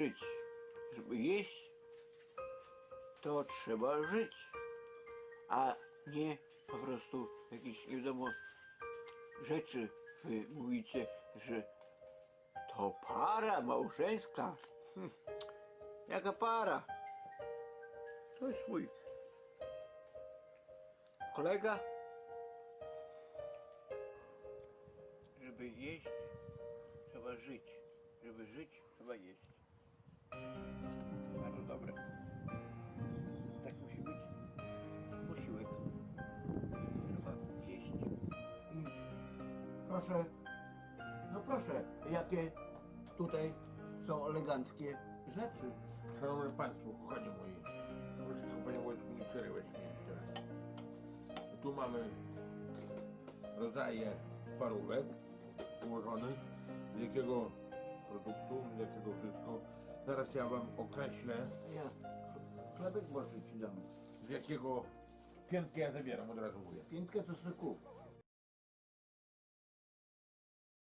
żyć. Żeby jeść, to trzeba żyć, a nie po prostu jakieś nie wiadomo rzeczy. Wy mówicie, że to para małżeńska. Hm. Jaka para? To jest mój kolega. Żeby jeść, trzeba żyć. Żeby żyć, trzeba jeść. Bardzo dobre. Tak musi być. Posiłek. Trzeba jeść. I proszę, no proszę, jakie tutaj są eleganckie rzeczy. Szanowni Państwo, kochani moi, proszę tylko Panie Wojtku nie przerywać mnie teraz. Tu mamy rodzaje parówek ułożonych, z jakiego produktu, z jakiego wszystko. Zaraz ja Wam określę, Ja chlebek boży ci dam. z jakiego piętkę ja zabieram, od razu mówię. Piętkę to sobie kup.